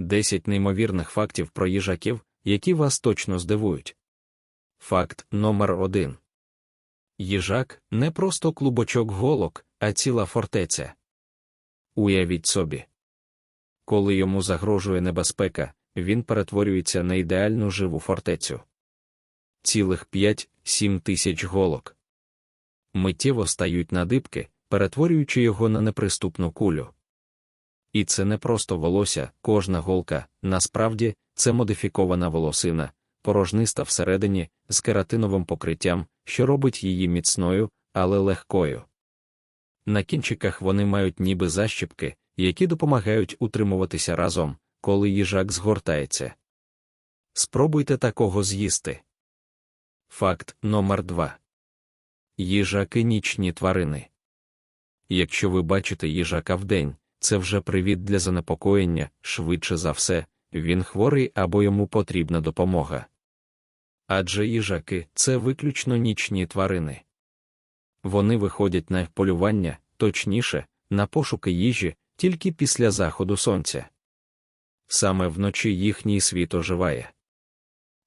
10 неймовірних фактів про їжаків, які вас точно здивують. Факт номер 1 Їжак не просто клубочок голок, а ціла фортеця. Уявіть собі. Коли йому загрожує небезпека, він перетворюється на ідеальну живу фортецю. Цілих 5-7 тисяч голок. Миттєво стають на дибки, перетворюючи його на неприступну кулю. І це не просто волосся, кожна голка, насправді, це модифікована волосина, порожниста всередині, з кератиновим покриттям, що робить її міцною, але легкою. На кінчиках вони мають ніби защіпки, які допомагають утримуватися разом, коли їжак згортається. Спробуйте такого з'їсти. Факт номер 2 Їжаки нічні тварини. Якщо ви бачите їжака вдень, це вже привід для занепокоєння, швидше за все, він хворий або йому потрібна допомога. Адже їжаки це виключно нічні тварини. Вони виходять на полювання, точніше, на пошуки їжі тільки після заходу сонця. Саме вночі їхній світ оживає.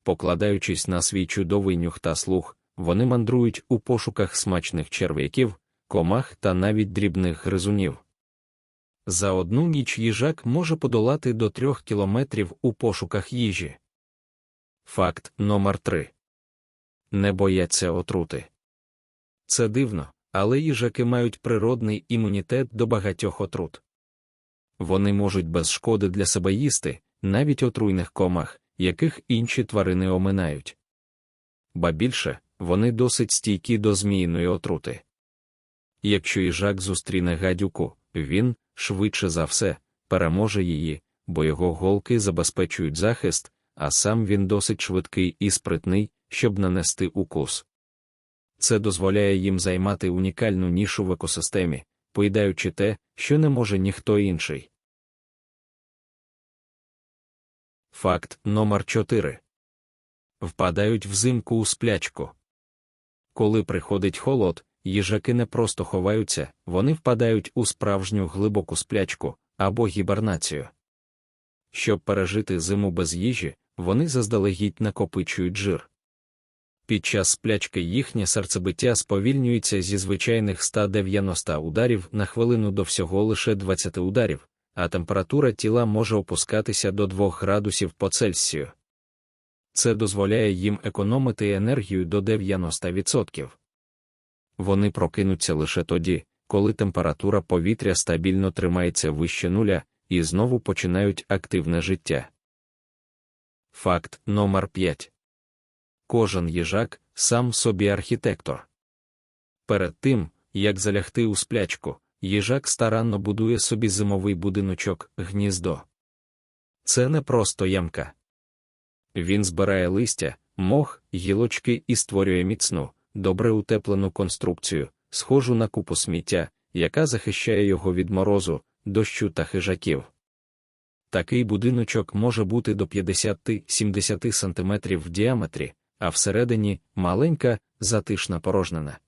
Покладаючись на свій чудовий нюх та слух, вони мандрують у пошуках смачних черв'яків, комах та навіть дрібних гризунів. За одну ніч їжак може подолати до трьох кілометрів у пошуках їжі. Факт номер 3 Не бояться отрути. Це дивно, але їжаки мають природний імунітет до багатьох отрут. Вони можуть без шкоди для себе їсти, навіть отруйних комах, яких інші тварини оминають. Ба більше, вони досить стійкі до зміїної отрути. Якщо їжак зустріне гадюку, він, швидше за все, переможе її, бо його голки забезпечують захист, а сам він досить швидкий і спритний, щоб нанести укус. Це дозволяє їм займати унікальну нішу в екосистемі, поїдаючи те, що не може ніхто інший. Факт номер 4 Впадають взимку у сплячку. Коли приходить холод, їжаки не просто ховаються, вони впадають у справжню глибоку сплячку або гібернацію. Щоб пережити зиму без їжі, вони заздалегідь накопичують жир. Під час сплячки їхнє серцебиття сповільнюється зі звичайних 190 ударів на хвилину до всього лише 20 ударів, а температура тіла може опускатися до 2 градусів по Цельсію. Це дозволяє їм економити енергію до 90%. Вони прокинуться лише тоді, коли температура повітря стабільно тримається вище нуля і знову починають активне життя. Факт номер 5 Кожен їжак сам собі архітектор. Перед тим, як залягти у сплячку, їжак старанно будує собі зимовий будиночок гніздо. Це не просто ямка. Він збирає листя, мох, гілочки і створює міцну, добре утеплену конструкцію, схожу на купу сміття, яка захищає його від морозу, дощу та хижаків. Такий будиночок може бути до 50-70 см в діаметрі, а всередині маленька, затишна порожнина.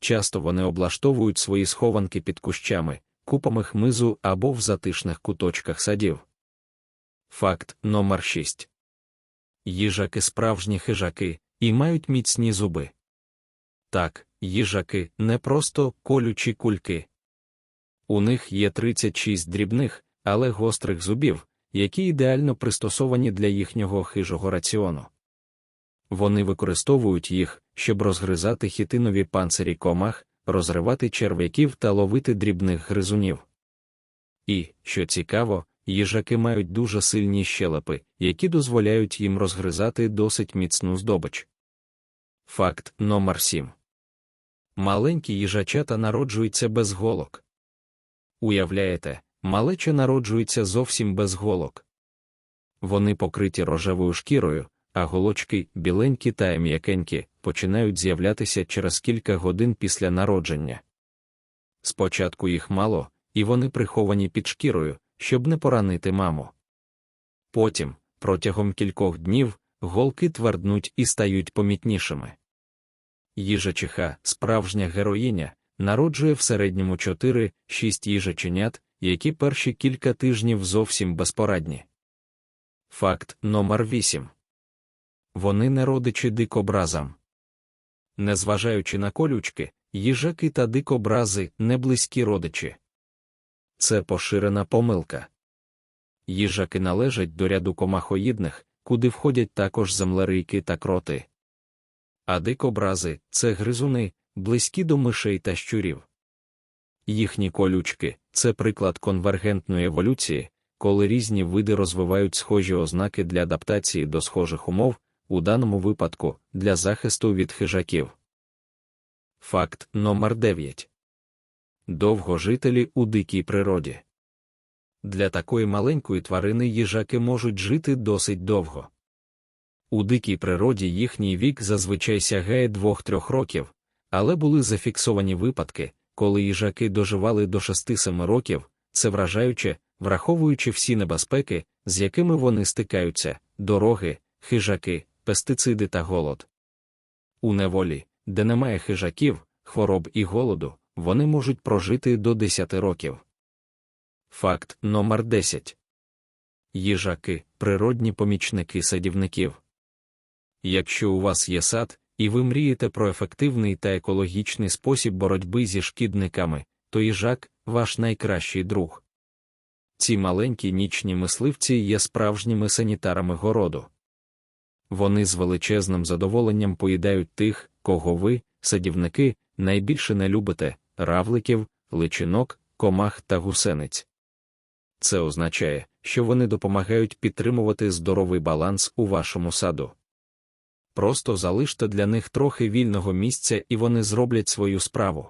Часто вони облаштовують свої схованки під кущами, купами хмизу або в затишних куточках садів. Факт номер 6 Їжаки справжні хижаки і мають міцні зуби. Так, їжаки не просто колючі кульки. У них є 36 дрібних, але гострих зубів, які ідеально пристосовані для їхнього хижого раціону. Вони використовують їх, щоб розгризати хітинові панцирі комах, розривати черв'яків та ловити дрібних гризунів. І, що цікаво, їжаки мають дуже сильні щелепи, які дозволяють їм розгризати досить міцну здобич. Факт номер 7 Маленькі їжачата народжуються без голок. Уявляєте, малеча народжується зовсім без голок. Вони покриті рожевою шкірою, а голочки, біленькі та м'якенькі, починають з'являтися через кілька годин після народження. Спочатку їх мало, і вони приховані під шкірою, щоб не поранити маму. Потім, протягом кількох днів, голки тверднуть і стають помітнішими. Їжачиха, справжня героїня, народжує в середньому 4-6 їжаченят, які перші кілька тижнів зовсім безпорадні. Факт номер 8 Вони не родичі дикобразам. Незважаючи на колючки, їжаки та дикобрази не близькі родичі. Це поширена помилка. Їжаки належать до ряду комахоїдних, куди входять також землерийки та кроти. А дикобрази це гризуни, близькі до мишей та щурів. Їхні колючки це приклад конвергентної еволюції, коли різні види розвивають схожі ознаки для адаптації до схожих умов, у даному випадку для захисту від хижаків. Факт номер 9 Довгожителі у дикій природі. Для такої маленької тварини їжаки можуть жити досить довго. У дикій природі їхній вік зазвичай сягає 2-3 років, але були зафіксовані випадки, коли їжаки доживали до 6-7 років, це вражаюче, враховуючи всі небезпеки, з якими вони стикаються, дороги, хижаки, пестициди та голод. У неволі, де немає хижаків, хвороб і голоду, вони можуть прожити до 10 років. Факт номер 10 Їжаки природні помічники садівників. Якщо у вас є сад, і ви мрієте про ефективний та екологічний спосіб боротьби зі шкідниками, то їжак ваш найкращий друг. Ці маленькі нічні мисливці є справжніми санітарами городу. Вони з величезним задоволенням поїдають тих, кого ви, садівники, найбільше не любите равликів, личинок, комах та гусениць. Це означає, що вони допомагають підтримувати здоровий баланс у вашому саду. Просто залиште для них трохи вільного місця і вони зроблять свою справу.